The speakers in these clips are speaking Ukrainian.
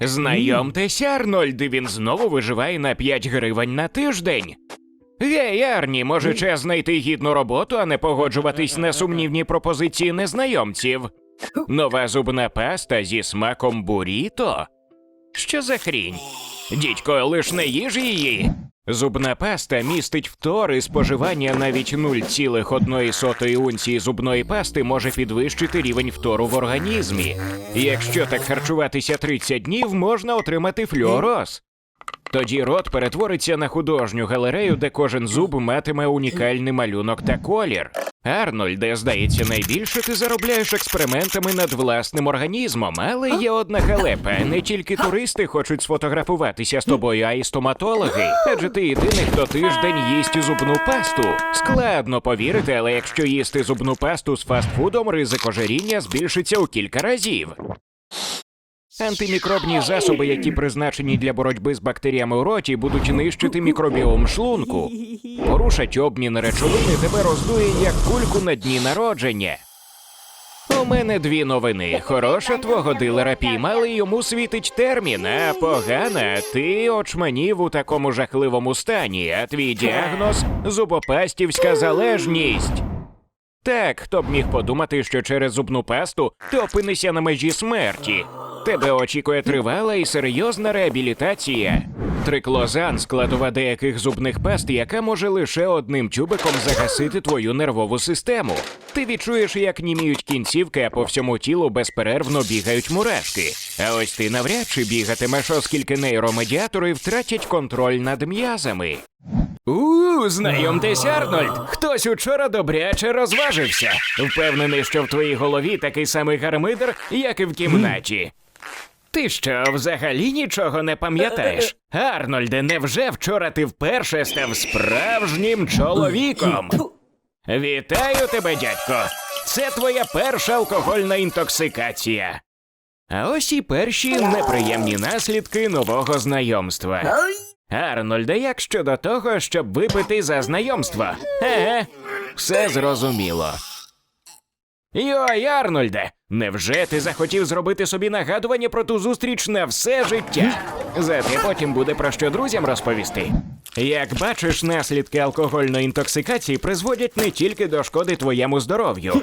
Знайомтесь, Арнольд, він знову виживає на 5 гривень на тиждень. Гей, Арні, може час знайти гідну роботу, а не погоджуватись на сумнівні пропозиції незнайомців. Нова зубна паста зі смаком буріто? Що за хрінь? Дідько, лиш не їж її. Зубна паста містить фтор і споживання навіть 0,1 унції зубної пасти може підвищити рівень фтору в організмі. Якщо так харчуватися 30 днів, можна отримати флюороз. Тоді рот перетвориться на художню галерею, де кожен зуб матиме унікальний малюнок та колір. Арнольде, здається, найбільше ти заробляєш експериментами над власним організмом, але є одна халепа. Не тільки туристи хочуть сфотографуватися з тобою, а й стоматологи. Адже ти єдиний, хто тиждень їсть зубну пасту. Складно повірити, але якщо їсти зубну пасту з фастфудом, ризик ожиріння збільшиться у кілька разів. Антимікробні засоби, які призначені для боротьби з бактеріями у роті, будуть нищити мікробіом шлунку. Порушать обмін речовини тебе роздує як кульку на дні народження. У мене дві новини. Хороша твого дилера піймали, йому світить термін, а погана, ти очманів у такому жахливому стані, а твій діагноз зубопастівська залежність. Так, хто б міг подумати, що через зубну пасту ти опинишся на межі смерті. Тебе очікує тривала і серйозна реабілітація. Триклозан складова деяких зубних паст, яка може лише одним тюбиком загасити твою нервову систему. Ти відчуєш, як німіють кінцівки, а по всьому тілу безперервно бігають мурашки. А ось ти навряд чи бігатимеш, оскільки нейромедіатори втратять контроль над м'язами. У, знайомтесь, Арнольд. Хтось учора добряче розважився. Впевнений, що в твоїй голові такий самий гармидер, як і в кімнаті. Ти що, взагалі нічого не пам'ятаєш? Арнольде, невже вчора ти вперше став справжнім чоловіком? Вітаю тебе, дядько. Це твоя перша алкогольна інтоксикація. А ось і перші неприємні наслідки нового знайомства. Арнольде, як щодо того, щоб випити за знайомство? Еге, все зрозуміло. Йой, Арнольде, невже ти захотів зробити собі нагадування про ту зустріч на все життя? Зате потім буде про що друзям розповісти. Як бачиш, наслідки алкогольної інтоксикації призводять не тільки до шкоди твоєму здоров'ю,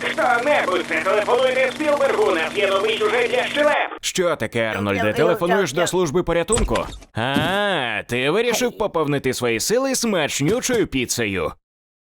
Хто-небудь телефонуйте Спілбергу, нас є новий сюжет для щелеп. Що таке, Арнольде? Телефонуєш до служби порятунку? А, ти вирішив поповнити свої сили смачнючою піцею.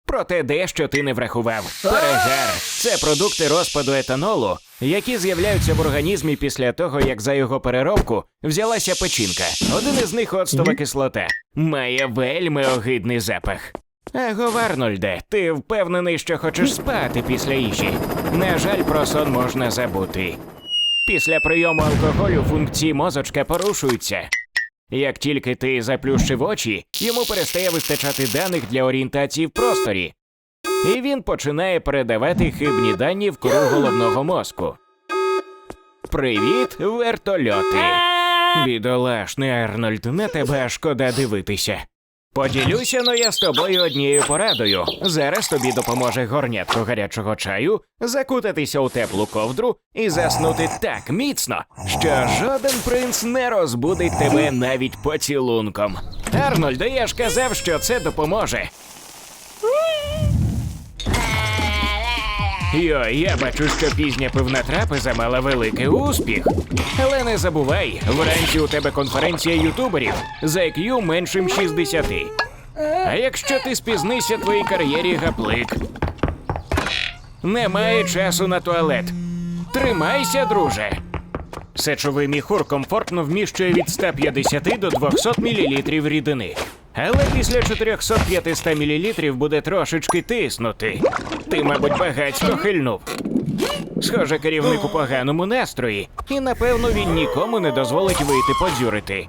Проте дещо ти не врахував. Перегар це продукти розпаду етанолу, які з'являються в організмі після того, як за його переробку взялася печінка. Один із них оцтова кислота. Має вельми огидний запах. Аго, Арнольде, ти впевнений, що хочеш спати після їжі. На жаль, про сон можна забути. Після прийому алкоголю функції мозочка порушуються. Як тільки ти заплющив очі, йому перестає вистачати даних для орієнтації в просторі, і він починає передавати хибні дані в кору головного мозку. Привіт, вертольоти! Бідолашний Арнольд, на тебе шкода дивитися. Поділюся но я з тобою однією порадою. Зараз тобі допоможе горнятко гарячого чаю, закутатися у теплу ковдру і заснути так міцно, що жоден принц не розбудить тебе навіть поцілунком. Арнольде, я ж казав, що це допоможе. Йой, я бачу, що пізня пивна трапеза мала великий успіх. Але не забувай, вранці у тебе конференція ютуберів з IQ меншим 60. А якщо ти спізнися твоїй кар'єрі гаплик? Немає часу на туалет. Тримайся, друже. Сечовий міхур комфортно вміщує від 150 до 200 мл рідини. Але після 400-500 мл буде трошечки тиснути. Ти, мабуть, багацько хильнув. Схоже, керівник у поганому настрої, і напевно він нікому не дозволить вийти подзюрити.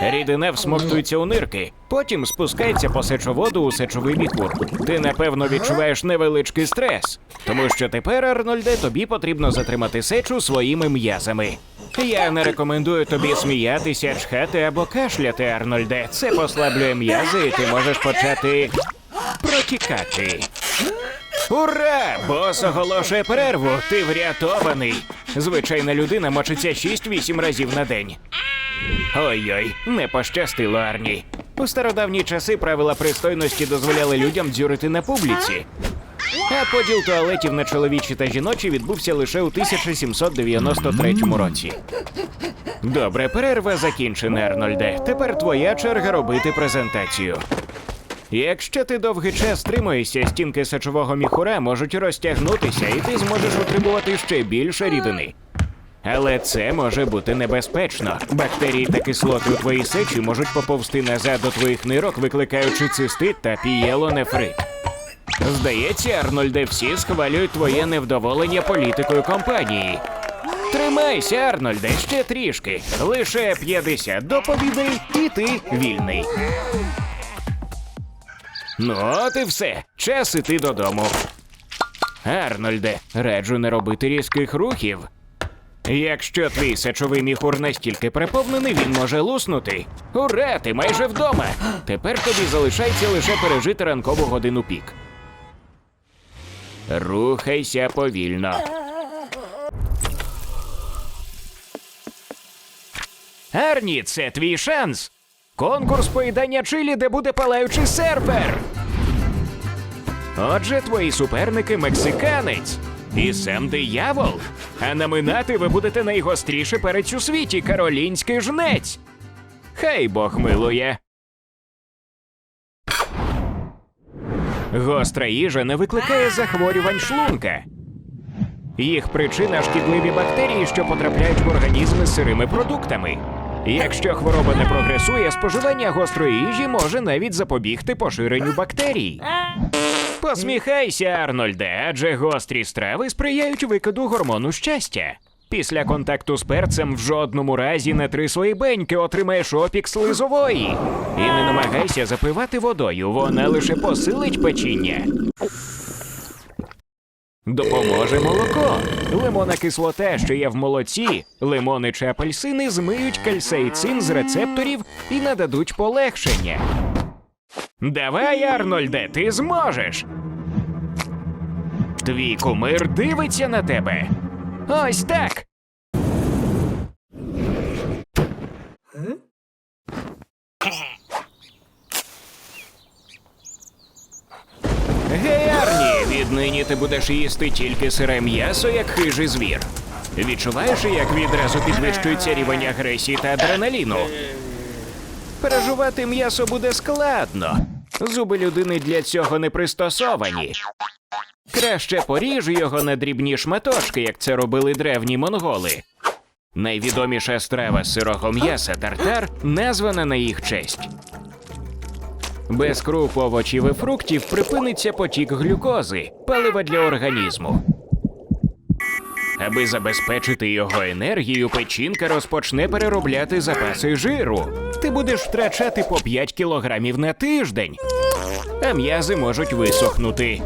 Рідина всмоктується у нирки, потім спускається по сечоводу у сечовий міхур. Ти напевно відчуваєш невеличкий стрес, тому що тепер, Арнольде, тобі потрібно затримати сечу своїми м'язами. Я не рекомендую тобі сміятися, чхати або кашляти, Арнольде. Це послаблює м'язи, і ти можеш почати протікати. Ура! Бос оголошує перерву. Ти врятований. Звичайна людина мочиться 6-8 разів на день. Ой-ой, не пощастило Арні. У стародавні часи правила пристойності дозволяли людям дзюрити на публіці. А поділ туалетів на чоловічі та жіночі відбувся лише у 1793 році. Добре, перерва закінчена, Арнольде. Тепер твоя черга робити презентацію. Якщо ти довгий час стримуєшся, стінки сечового міхура можуть розтягнутися, і ти зможеш отримувати ще більше рідини. Але це може бути небезпечно. Бактерії та кислоти у твоїй сечі можуть поповзти назад до твоїх нирок, викликаючи цистит та пієлонефрит. Здається, Арнольде, всі схвалюють твоє невдоволення політикою компанії. Тримайся, Арнольде, ще трішки. Лише 50 доповідей, і ти вільний. Ну, от і все. Час іти додому. Арнольде, раджу не робити різких рухів. Якщо твій сечовий міхур настільки переповнений, він може луснути. Ура, ти майже вдома. Тепер тобі залишається лише пережити ранкову годину пік. Рухайся повільно. Арні, це твій шанс. Конкурс поїдання чилі, де буде палаючий серпер. Отже, твої суперники мексиканець і сам диявол. А наминати ви будете найгостріше перець у світі каролінський жнець. Хай Бог милує. Гостра їжа не викликає захворювань шлунка. Їх причина шкідливі бактерії, що потрапляють в організм з сирими продуктами. Якщо хвороба не прогресує, споживання гострої їжі може навіть запобігти поширенню бактерій. Посміхайся, Арнольде, адже гострі страви сприяють викиду гормону щастя. Після контакту з перцем в жодному разі не три свої беньки отримаєш опік слизової. І не намагайся запивати водою, вона лише посилить печіння. Допоможе молоко. Лимонна кислота, що є в молоці, лимони чи апельсини змиють кальсейцин з рецепторів і нададуть полегшення. Давай, Арнольде, ти зможеш. Твій кумир дивиться на тебе. Ось так. Гей, Арні, віднині ти будеш їсти тільки сире м'ясо, як хижий звір. Відчуваєш, як відразу підвищується рівень агресії та адреналіну. Пережувати м'ясо буде складно. Зуби людини для цього не пристосовані. Краще поріж його на дрібні шматочки, як це робили древні монголи. Найвідоміша страва сирого м'яса тартар названа на їх честь. Без круп, овочів і фруктів припиниться потік глюкози, палива для організму. Аби забезпечити його енергію, печінка розпочне переробляти запаси жиру. Ти будеш втрачати по 5 кілограмів на тиждень, а м'язи можуть висохнути.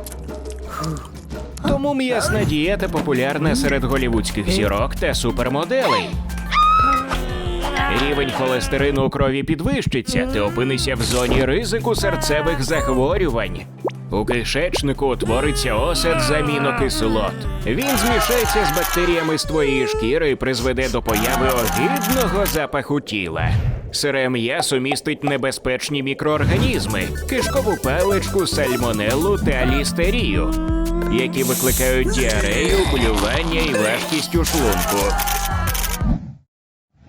Тому м'ясна дієта популярна серед голівудських зірок та супермоделей. Рівень холестерину у крові підвищиться, ти опинишся в зоні ризику серцевих захворювань. У кишечнику утвориться осад з амінокислот. Він змішається з бактеріями з твоєї шкіри і призведе до появи огидного запаху тіла. Сире м'ясо містить небезпечні мікроорганізми, кишкову паличку, сальмонеллу та лістерію, які викликають діарею, блювання і важкість у шлунку.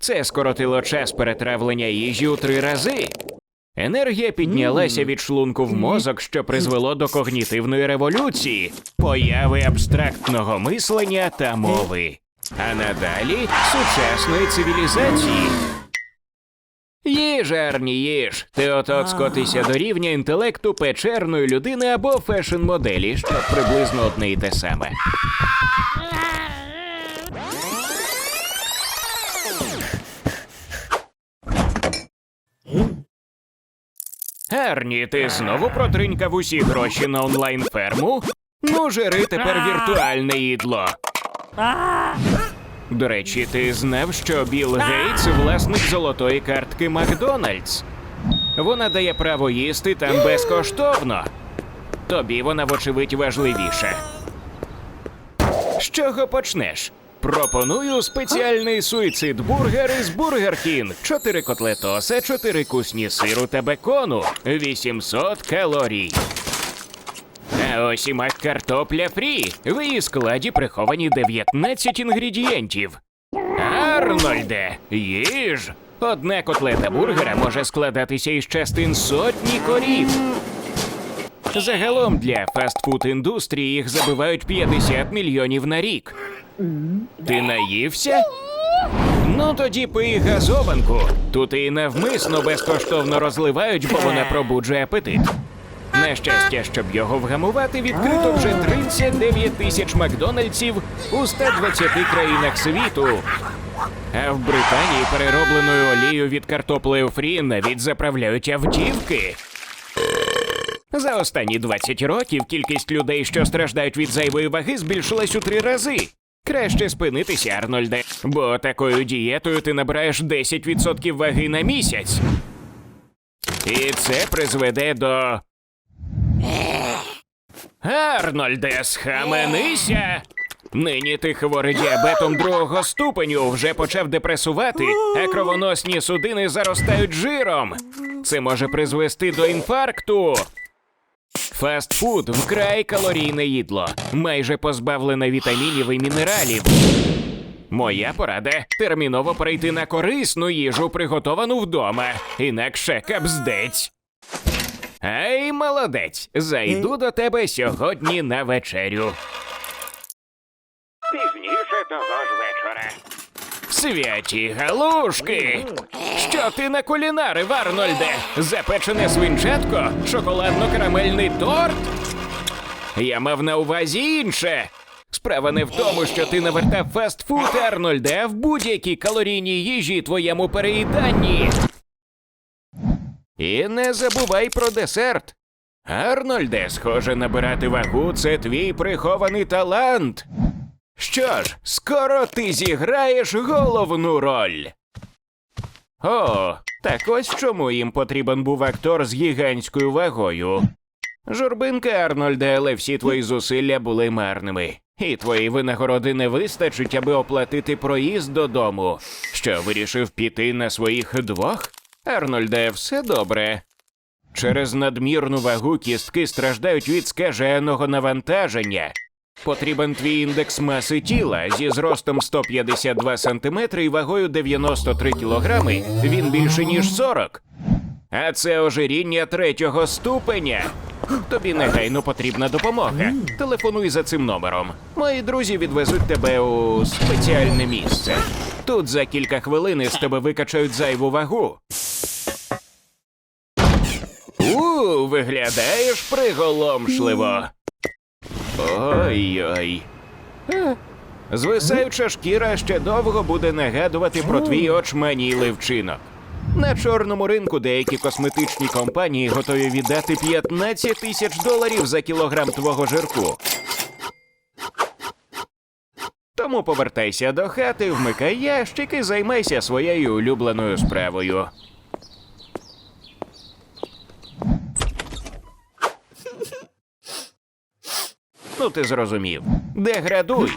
Це скоротило час перетравлення їжі у три рази. Енергія піднялася від шлунку в мозок, що призвело до когнітивної революції, появи абстрактного мислення та мови. А надалі сучасної цивілізації. Їж, Арні, їж. Ти от-от скотися до рівня інтелекту печерної людини або фешн-моделі, що приблизно одне і те саме. Арні, ти знову протринькав усі гроші на онлайн-ферму? Ну, жири тепер віртуальне їдло. До речі, ти знав, що Білл Гейтс власник золотої картки Макдональдс? Вона дає право їсти там безкоштовно. Тобі вона, вочевидь, важливіша. З чого почнеш? Пропоную спеціальний суїцид бургер із Бургер Кінг. Чотири котлетоса, чотири кусні сиру та бекону, 800 калорій. А ось і мак картопля фрі. В її складі приховані 19 інгредієнтів. Арнольде, їж! Одна котлета бургера може складатися із частин сотні корів. Загалом для фастфуд індустрії їх забивають 50 мільйонів на рік. Ти наївся? Ну тоді пий газованку. Тут і навмисно безкоштовно розливають, бо вона пробуджує апетит. На щастя, щоб його вгамувати, відкрито вже 39 тисяч Макдональдсів у 120 країнах світу. А в Британії переробленою олією від картоплею фрі навіть заправляють автівки. За останні 20 років кількість людей, що страждають від зайвої ваги, збільшилась у три рази. Краще спинитися, Арнольде, бо такою дієтою ти набираєш 10% ваги на місяць. І це призведе до. Арнольде, схаменися! Нині ти хворий діабетом другого ступеню вже почав депресувати, а кровоносні судини заростають жиром. Це може призвести до інфаркту. Фастфуд вкрай калорійне їдло, майже позбавлене вітамінів і мінералів. Моя порада терміново перейти на корисну їжу, приготовану вдома, інакше капздець. Ей, молодець, зайду до тебе сьогодні на вечерю. Пізніше того ж вечора. Святі галушки! Що ти на кулінарив, Арнольде? Запечене свинчатко? Шоколадно-карамельний торт? Я мав на увазі інше. Справа не в тому, що ти навертав фастфуд, Арнольде, а в будь-якій калорійній їжі твоєму переїданні. І не забувай про десерт. Арнольде, схоже, набирати вагу це твій прихований талант. Що ж, скоро ти зіграєш головну роль. О, так ось чому їм потрібен був актор з гігантською вагою. Журбинка, Арнольде, але всі твої зусилля були марними. І твої винагороди не вистачить, аби оплатити проїзд додому. Що вирішив піти на своїх двох? Арнольде, все добре. Через надмірну вагу кістки страждають від скаженого навантаження. Потрібен твій індекс маси тіла зі зростом 152 см і вагою 93 кг. Він більше ніж 40. А це ожиріння третього ступеня. Тобі негайно потрібна допомога. Телефонуй за цим номером. Мої друзі відвезуть тебе у спеціальне місце. Тут за кілька хвилин із тебе викачають зайву вагу. У, виглядаєш приголомшливо. Ой-ой. Звисаюча шкіра ще довго буде нагадувати про твій очманілий вчинок. На чорному ринку деякі косметичні компанії готові віддати 15 тисяч доларів за кілограм твого жирку. Тому повертайся до хати, вмикай ящик і займайся своєю улюбленою справою. Ну, ти зрозумів. Деградуй.